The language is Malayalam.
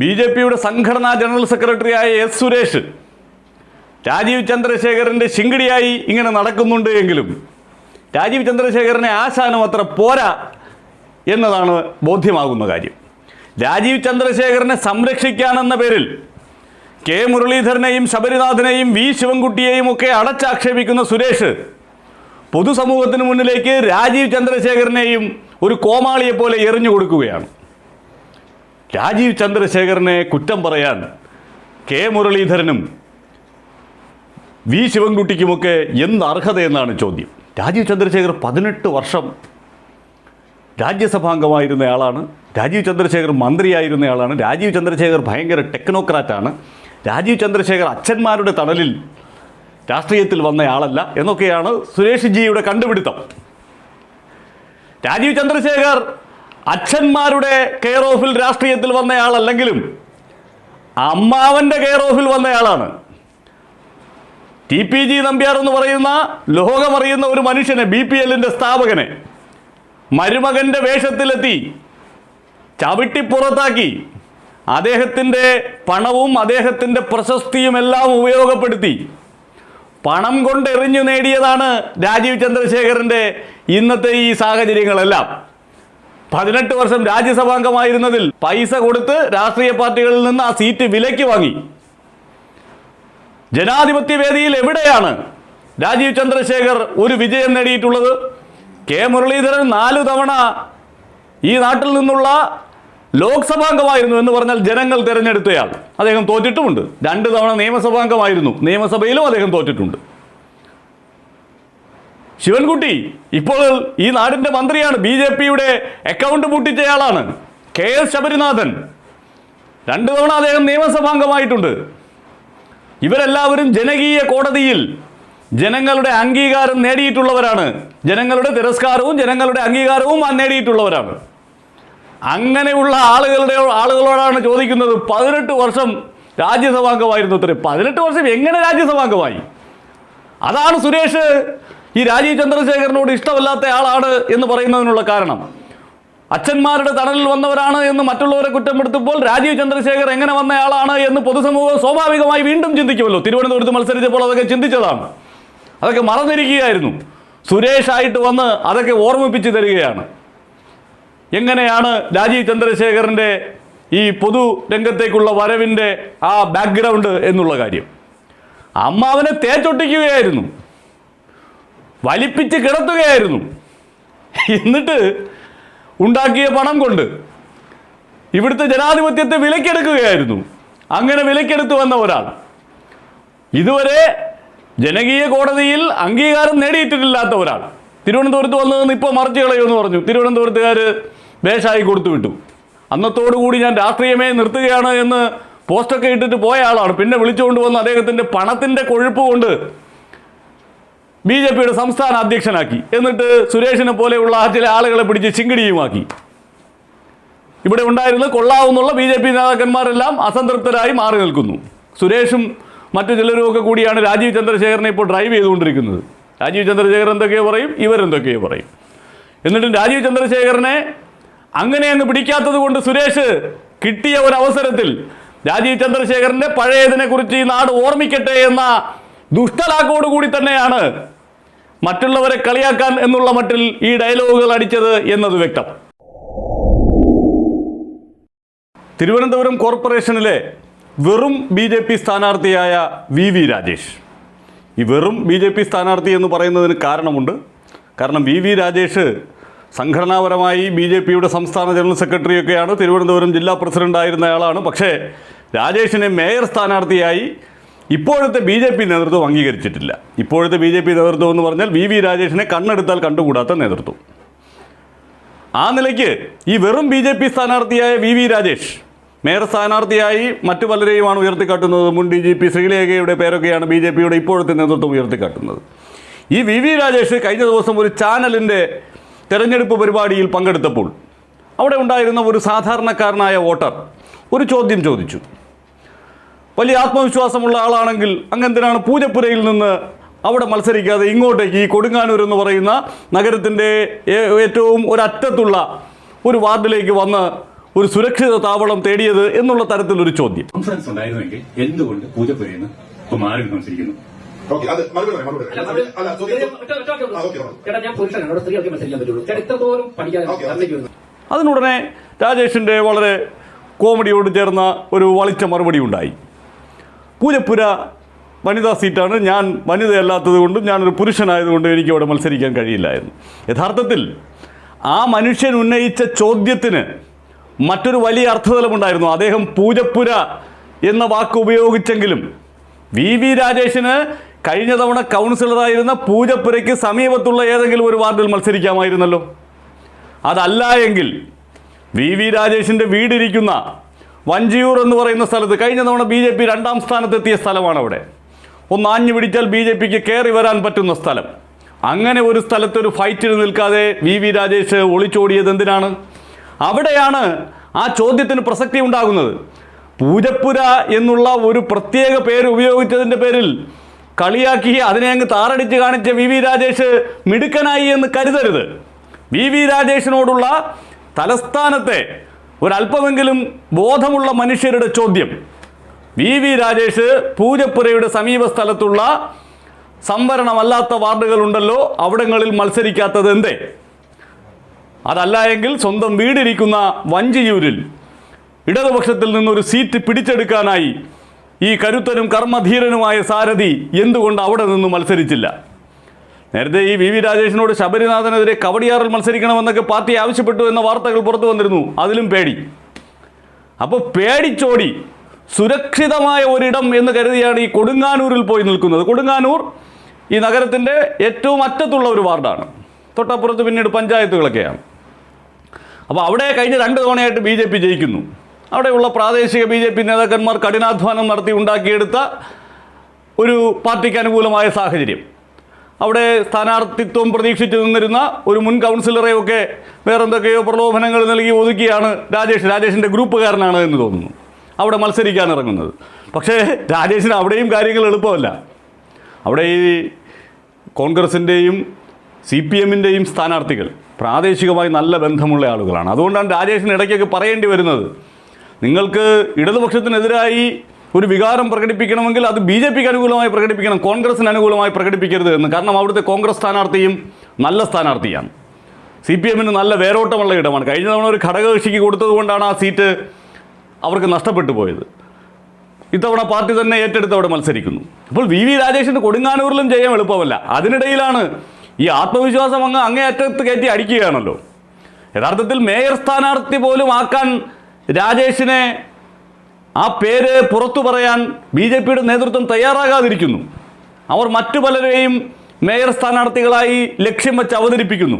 ബി ജെ പിയുടെ സംഘടനാ ജനറൽ സെക്രട്ടറിയായ എസ് സുരേഷ് രാജീവ് ചന്ദ്രശേഖരന്റെ ശിങ്കിടിയായി ഇങ്ങനെ നടക്കുന്നുണ്ട് എങ്കിലും രാജീവ് ചന്ദ്രശേഖരനെ ആശാനം അത്ര പോരാ എന്നതാണ് ബോധ്യമാകുന്ന കാര്യം. രാജീവ് ചന്ദ്രശേഖരനെ സംരക്ഷിക്കാനെന്ന പേരിൽ കെ മുരളീധരനെയും ശബരിനാഥനെയും വി ശിവൻകുട്ടിയെയും ഒക്കെ അടച്ചാക്ഷേപിക്കുന്ന സുരേഷ് പൊതുസമൂഹത്തിന് മുന്നിലേക്ക് രാജീവ് ചന്ദ്രശേഖരനെയും ഒരു കോമാളിയെപ്പോലെ എറിഞ്ഞു കൊടുക്കുകയാണ്. രാജീവ് ചന്ദ്രശേഖരനെ കുറ്റം പറയാൻ കെ മുരളീധരനും വി ശിവൻകുട്ടിക്കുമൊക്കെ എന്ത് അർഹതയെന്നാണ് ചോദ്യം. രാജീവ് ചന്ദ്രശേഖർ പതിനെട്ട് വർഷം രാജ്യസഭാംഗമായിരുന്നയാളാണ്. രാജീവ് ചന്ദ്രശേഖർ മന്ത്രിയായിരുന്നയാളാണ്. രാജീവ് ചന്ദ്രശേഖർ ഭയങ്കര ടെക്നോക്രാറ്റാണ്. രാജീവ് ചന്ദ്രശേഖർ അച്ഛന്മാരുടെ തണലിൽ രാഷ്ട്രീയത്തിൽ വന്നയാളല്ല എന്നൊക്കെയാണ് സുരേഷ് ജിയുടെ കണ്ടുപിടുത്തം. രാജീവ് ചന്ദ്രശേഖർ അച്ഛന്മാരുടെ കെയർ ഓഫിൽ രാഷ്ട്രീയത്തിൽ വന്നയാളല്ലെങ്കിലും അമ്മാവന്റെ കെയർ ഓഫിൽ വന്നയാളാണ്. ടി പി ജി നമ്പ്യാർ എന്ന് പറയുന്ന ലോകമറിയുന്ന ഒരു മനുഷ്യനെ ബി പി എല്ലിന്റെ സ്ഥാപകനെ മരുമകന്റെ വേഷത്തിലെത്തി ചവിട്ടി പുറത്താക്കി അദ്ദേഹത്തിന്റെ പണവും അദ്ദേഹത്തിന്റെ പ്രശസ്തിയും എല്ലാം ഉപയോഗപ്പെടുത്തി പണം കൊണ്ടെറിഞ്ഞു നേടിയതാണ് രാജീവ് ചന്ദ്രശേഖരന്റെ ഇന്നത്തെ ഈ സാഹചര്യങ്ങളെല്ലാം. പതിനെട്ട് വർഷം രാജ്യസഭാംഗമായിരുന്നതിൽ പൈസ കൊടുത്ത് രാഷ്ട്രീയ പാർട്ടികളിൽ നിന്ന് ആ സീറ്റ് വിലയ്ക്ക് വാങ്ങി. ജനാധിപത്യ വേദിയിൽ എവിടെയാണ് രാജീവ് ചന്ദ്രശേഖർ ഒരു വിജയം നേടിയിട്ടുള്ളത്? കെ മുരളീധരൻ നാല് തവണ ഈ നാട്ടിൽ നിന്നുള്ള ലോക്സഭാംഗമായിരുന്നു എന്ന് പറഞ്ഞാൽ ജനങ്ങൾ തിരഞ്ഞെടുത്തയാൾ. അദ്ദേഹം തോറ്റിട്ടുമുണ്ട്. രണ്ട് തവണ നിയമസഭാംഗമായിരുന്നു. നിയമസഭയിലും അദ്ദേഹം തോറ്റിട്ടുണ്ട്. ശിവൻകുട്ടി ഇപ്പോൾ ഈ നാടിന്റെ മന്ത്രിയാണ്. ബി ജെ പിയുടെ അക്കൗണ്ട് പൂട്ടിച്ചയാളാണ്. K S Sabarinathan. രണ്ടു തവണ അദ്ദേഹം നിയമസഭാംഗമായിട്ടുണ്ട് ഇവരെല്ലാവരും ജനകീയ കോടതിയിൽ ജനങ്ങളുടെ അംഗീകാരം നേടിയിട്ടുള്ളവരാണ്. ജനങ്ങളുടെ തിരസ്കാരവും ജനങ്ങളുടെ അംഗീകാരവും നേടിയിട്ടുള്ളവരാണ്. അങ്ങനെയുള്ള ആളുകളുടെ ആളുകളോടാണ് ചോദിക്കുന്നത് പതിനെട്ട് വർഷം രാജ്യസഭാംഗമായിരുന്നു അത്രേ പതിനെട്ട് വർഷം എങ്ങനെ രാജ്യസഭാംഗമായി അതാണ് സുരേഷ് ഈ രാജീവ് ചന്ദ്രശേഖരനോട് ഇഷ്ടമല്ലാത്ത ആളാണ് എന്ന് പറയുന്നതിനുള്ള കാരണം. അച്ഛന്മാരുടെ തണലിൽ വന്നവരാണ് എന്ന് മറ്റുള്ളവരെ കുറ്റപ്പെടുത്തുമ്പോൾ രാജീവ് ചന്ദ്രശേഖർ എങ്ങനെ വന്നയാളാണ് എന്ന് പൊതുസമൂഹം സ്വാഭാവികമായി വീണ്ടും ചിന്തിക്കുമല്ലോ. തിരുവനന്തപുരത്ത് മത്സരിച്ചപ്പോൾ അതൊക്കെ ചിന്തിച്ചതാണ്. അതൊക്കെ മറന്നിരിക്കുകയായിരുന്നു. സുരേഷായിട്ട് വന്ന് അതൊക്കെ ഓർമ്മിപ്പിച്ച് തരികയാണ്. എങ്ങനെയാണ് രാജീവ് ചന്ദ്രശേഖരന്റെ ഈ പൊതു രംഗത്തേക്കുള്ള വരവിന്റെ ആ ബാക്ക്ഗ്രൗണ്ട് എന്നുള്ള കാര്യം. അമ്മാവനെ തേച്ചൊട്ടിക്കുകയായിരുന്നു. വലിപ്പിച്ച് കിടത്തുകയായിരുന്നു. എന്നിട്ട് ഉണ്ടാക്കിയ പണം കൊണ്ട് ഇവിടുത്തെ ജനാധിപത്യത്തെ വിലക്കെടുക്കുകയായിരുന്നു. അങ്ങനെ വിലക്കെടുത്തു വന്ന ഒരാൾ. ഇതുവരെ ജനകീയ കോടതിയിൽ അംഗീകാരം നേടിയിട്ടില്ലാത്ത ഒരാൾ. തിരുവനന്തപുരത്ത് വന്നതെന്ന് ഇപ്പോൾ മറിച്ച് കളയുമെന്ന് പറഞ്ഞു. തിരുവനന്തപുരത്തുകാർ ബേഷായി കൊടുത്തു വിട്ടു. അന്നത്തോടുകൂടി ഞാൻ രാഷ്ട്രീയമേ നിർത്തുകയാണ് എന്ന് പോസ്റ്റൊക്കെ ഇട്ടിട്ട് പോയ ആളാണ്. പിന്നെ വിളിച്ചുകൊണ്ട് വന്ന് അദ്ദേഹത്തിന്റെ പണത്തിന്റെ കൊഴുപ്പ് കൊണ്ട് ബി ജെ പിയുടെ സംസ്ഥാന അധ്യക്ഷനാക്കി. എന്നിട്ട് സുരേഷിനെ പോലെയുള്ള ചില ആളുകളെ പിടിച്ച് ചിങ്കിടിയുമാക്കി. ഇവിടെ ഉണ്ടായിരുന്ന കൊള്ളാവുന്നുള്ള ബി ജെ പി നേതാക്കന്മാരെല്ലാം അസംതൃപ്തരായി മാറി നിൽക്കുന്നു. സുരേഷും മറ്റു ചിലരും ഒക്കെ കൂടിയാണ് രാജീവ് ചന്ദ്രശേഖരനെ ഇപ്പോൾ ഡ്രൈവ് ചെയ്തുകൊണ്ടിരിക്കുന്നത്. രാജീവ് ചന്ദ്രശേഖർ എന്തൊക്കെയോ പറയും ഇവരെന്തൊക്കെയോ പറയും. എന്നിട്ടും രാജീവ് ചന്ദ്രശേഖരനെ അങ്ങനെ അങ്ങ് പിടിക്കാത്തത് കൊണ്ട് സുരേഷ് കിട്ടിയ ഒരു അവസരത്തിൽ രാജീവ് ചന്ദ്രശേഖരന്റെ പഴയതിനെക്കുറിച്ച് ഈ നാട് ഓർമ്മിക്കട്ടെ എന്ന ദുഷ്ടലാക്കോട് കൂടി തന്നെയാണ് മറ്റുള്ളവരെ കളിയാക്കാൻ എന്നുള്ള മട്ടിൽ ഈ ഡയലോഗുകൾ അടിച്ചത് എന്നത് വ്യക്തം. തിരുവനന്തപുരം കോർപ്പറേഷനിലെ വെറും ബി ജെ പി സ്ഥാനാർത്ഥിയായ വി വി രാജേഷ്. ഈ വെറും ബി ജെ പി സ്ഥാനാർത്ഥി എന്ന് പറയുന്നതിന് കാരണമുണ്ട്. കാരണം വി വി രാജേഷ് സംഘടനാപരമായി ബി ജെ പിയുടെ സംസ്ഥാന ജനറൽ സെക്രട്ടറിയൊക്കെയാണ്. തിരുവനന്തപുരം ജില്ലാ പ്രസിഡന്റ് ആളാണ്. പക്ഷേ രാജേഷിനെ മേയർ സ്ഥാനാർത്ഥിയായി ഇപ്പോഴത്തെ ബി ജെ പി നേതൃത്വം അംഗീകരിച്ചിട്ടില്ല. ഇപ്പോഴത്തെ ബി ജെ പി നേതൃത്വം എന്ന് പറഞ്ഞാൽ വി വി രാജേഷിനെ കണ്ണെടുത്താൽ കണ്ടുകൂടാത്ത നേതൃത്വം. ആ നിലയ്ക്ക് ഈ വെറും ബി ജെ പി സ്ഥാനാർത്ഥിയായ വി വി രാജേഷ് മേയർ സ്ഥാനാർത്ഥിയായി മറ്റു പലരെയുമാണ് ഉയർത്തിക്കാട്ടുന്നത്. മുൻ ഡി ജി പി ശ്രീലേഖയുടെ പേരൊക്കെയാണ് ബി ജെ പിയുടെ ഇപ്പോഴത്തെ നേതൃത്വം ഉയർത്തിക്കാട്ടുന്നത്. ഈ വി വി രാജേഷ് കഴിഞ്ഞ ദിവസം ഒരു ചാനലിന്റെ തെരഞ്ഞെടുപ്പ് പരിപാടിയിൽ പങ്കെടുത്തപ്പോൾ അവിടെ ഉണ്ടായിരുന്ന ഒരു സാധാരണക്കാരനായ വോട്ടർ ഒരു ചോദ്യം ചോദിച്ചു. വലിയ ആത്മവിശ്വാസമുള്ള ആളാണെങ്കിൽ അങ്ങെന്തിനാണ് പൂജപ്പുരയിൽ നിന്ന് അവിടെ മത്സരിക്കാതെ ഇങ്ങോട്ടേക്ക് ഈ കൊടുങ്ങാനൂർ എന്ന് പറയുന്ന നഗരത്തിന്റെ ഏറ്റവും ഒരറ്റത്തുള്ള ഒരു വാർഡിലേക്ക് വന്ന് ഒരു സുരക്ഷിത താവളം തേടിയത് എന്നുള്ള തരത്തിലൊരു ചോദ്യം. കോൺഫറൻസ് ഉണ്ടായിരുന്നെങ്കിൽ എന്തുകൊണ്ട് പൂജപ്പുരയിൽ ഇപ്പൊ മാറി മത്സരിക്കുന്നു? വരുന്നു അതിനുടനെ രാജേഷിന്റെ വളരെ കോമഡിയോട് ചേർന്ന ഒരു വളിച്ച മറുപടി ഉണ്ടായി. പൂജപ്പുര വനിതാ സീറ്റാണ്. ഞാൻ വനിതയല്ലാത്തത് കൊണ്ടും ഞാനൊരു പുരുഷനായതുകൊണ്ടും എനിക്ക് അവിടെ മത്സരിക്കാൻ കഴിയില്ലായിരുന്നു. യഥാർത്ഥത്തിൽ ആ മനുഷ്യൻ ഉന്നയിച്ച ചോദ്യത്തിന് മറ്റൊരു വലിയ അർത്ഥതലമുണ്ടായിരുന്നു. അദ്ദേഹം പൂജപ്പുര എന്ന വാക്ക് ഉപയോഗിച്ചെങ്കിലും വി വി രാജേഷിന് കഴിഞ്ഞ തവണ കൗൺസിലറായിരുന്ന പൂജപ്പുരയ്ക്ക് സമീപത്തുള്ള ഏതെങ്കിലും ഒരു വാർഡിൽ മത്സരിക്കാമായിരുന്നല്ലോ. അതല്ല എങ്കിൽ വി വി രാജേഷിന്റെ വീടിരിക്കുന്ന വഞ്ചിയൂർ എന്ന് പറയുന്ന സ്ഥലത്ത് കഴിഞ്ഞ തവണ ബി ജെ പി രണ്ടാം സ്ഥാനത്തെത്തിയ സ്ഥലമാണ് അവിടെ ഒന്ന് ആഞ്ഞു പിടിച്ചാൽ ബി ജെ പിക്ക് കയറി വരാൻ പറ്റുന്ന സ്ഥലം. അങ്ങനെ ഒരു സ്ഥലത്തൊരു ഫൈറ്റിന് നിൽക്കാതെ വി വി രാജേഷ് ഒളിച്ചോടിയത് എന്തിനാണ്? അവിടെയാണ് ആ ചോദ്യത്തിന് പ്രസക്തി ഉണ്ടാകുന്നത്. പൂജപ്പുര എന്നുള്ള ഒരു പ്രത്യേക പേര് ഉപയോഗിച്ചതിന്റെ പേരിൽ കളിയാക്കി അതിനെ അങ്ങ് താറടിച്ച് കാണിച്ച വി വി രാജേഷ് മിടുക്കനായി എന്ന് കരുതരുത്. വി വി രാജേഷിനോടുള്ള തലസ്ഥാനത്തെ ഒരല്പമെങ്കിലും ബോധമുള്ള മനുഷ്യരുടെ ചോദ്യം. വി. വി. രാജേഷ് പൂജപ്പുരയുടെ സമീപ സ്ഥലത്തുള്ള സംവരണമല്ലാത്ത വാർഡുകളുണ്ടല്ലോ അവിടങ്ങളിൽ മത്സരിക്കാത്തത് എന്തേ? അതല്ല എങ്കിൽ സ്വന്തം വീടിരിക്കുന്ന വഞ്ചിയൂരിൽ ഇടതുപക്ഷത്തിൽ നിന്നൊരു സീറ്റ് പിടിച്ചെടുക്കാനായി ഈ കരുത്തനും കർമ്മധീരനുമായ സാരഥി എന്തുകൊണ്ട് അവിടെ നിന്ന് മത്സരിച്ചില്ല? നേരത്തെ ഈ വി വി രാജേഷിനോട് ശബരിനാഥനെതിരെ കവടിയാറിൽ മത്സരിക്കണമെന്നൊക്കെ പാർട്ടി ആവശ്യപ്പെട്ടു എന്ന വാർത്തകൾ പുറത്തു വന്നിരുന്നു. അതിലും പേടി. അപ്പോൾ പേടിച്ചോടി. സുരക്ഷിതമായ ഒരിടം എന്ന് കരുതിയാണ് ഈ കൊടുങ്ങാനൂരിൽ പോയി നിൽക്കുന്നത്. കൊടുങ്ങാനൂർ ഈ നഗരത്തിന്റെ ഏറ്റവും അറ്റത്തുള്ള ഒരു വാർഡാണ്. തൊട്ടപ്പുറത്ത് പിന്നീട് പഞ്ചായത്തുകളൊക്കെയാണ്. അപ്പോൾ അവിടെ കഴിഞ്ഞ രണ്ട് തവണയായിട്ട് ബി ജെ പി ജയിക്കുന്നു. അവിടെയുള്ള പ്രാദേശിക ബി ജെ പി നേതാക്കന്മാർ കഠിനാധ്വാനം നടത്തി ഉണ്ടാക്കിയെടുത്ത ഒരു പാർട്ടിക്ക് അനുകൂലമായ സാഹചര്യം. അവിടെ സ്ഥാനാർത്ഥിത്വം പ്രതീക്ഷിച്ചു നിന്നിരുന്ന ഒരു മുൻ കൗൺസിലറെയൊക്കെ വേറെന്തൊക്കെയോ പ്രലോഭനങ്ങൾ നൽകി ഒതുക്കിയാണ് രാജേഷ്. രാജേഷിന്റെ ഗ്രൂപ്പുകാരനാണ് എന്ന് തോന്നുന്നു. അവിടെ മത്സരിക്കാൻ ഇറങ്ങുന്നത്. പക്ഷേ രാജേഷിന് അവിടെയും കാര്യങ്ങൾ എളുപ്പമല്ല. അവിടെ ഈ കോൺഗ്രസിന്റെയും സി പി എമ്മിന്റെയും സ്ഥാനാർത്ഥികൾ പ്രാദേശികമായി നല്ല ബന്ധമുള്ള ആളുകളാണ്. അതുകൊണ്ടാണ് രാജേഷിന് ഇടയ്ക്കൊക്കെ പറയേണ്ടി വരുന്നത്. നിങ്ങൾക്ക് ഇടതുപക്ഷത്തിനെതിരായി ഒരു വികാരം പ്രകടിപ്പിക്കണമെങ്കിൽ അത് ബി ജെ പിക്ക് അനുകൂലമായി പ്രകടിപ്പിക്കണം കോൺഗ്രസിന് അനുകൂലമായി പ്രകടിപ്പിക്കരുത് എന്ന്. കാരണം അവിടുത്തെ കോൺഗ്രസ് സ്ഥാനാർത്ഥിയും നല്ല സ്ഥാനാർത്ഥിയാണ്. സി പി എമ്മിന് നല്ല വേരോട്ടമുള്ള ഇടമാണ്. കഴിഞ്ഞ തവണ ഒരു ഘടകകക്ഷിക്ക് കൊടുത്തതുകൊണ്ടാണ് ആ സീറ്റ് അവർക്ക് നഷ്ടപ്പെട്ടു പോയത്. ഇത്തവണ പാർട്ടി തന്നെ ഏറ്റെടുത്ത് അവിടെ മത്സരിക്കുന്നു. അപ്പോൾ വി വി രാജേഷിന് കൊടുങ്ങാനൂരിലും ചെയ്യാൻ എളുപ്പമല്ല. അതിനിടയിലാണ് ഈ ആത്മവിശ്വാസം അങ്ങ് അങ്ങേയറ്റത്ത് കയറ്റി അടിക്കുകയാണല്ലോ. യഥാർത്ഥത്തിൽ മേയർ സ്ഥാനാർത്ഥി പോലും ആക്കാൻ രാജേഷിനെ ആ പേര് പുറത്തു പറയാൻ ബി ജെ പിയുടെ നേതൃത്വം തയ്യാറാകാതിരിക്കുന്നു. അവർ മറ്റു പലരെയും മേയർ സ്ഥാനാർത്ഥികളായി ലക്ഷ്യം വെച്ച് അവതരിപ്പിക്കുന്നു.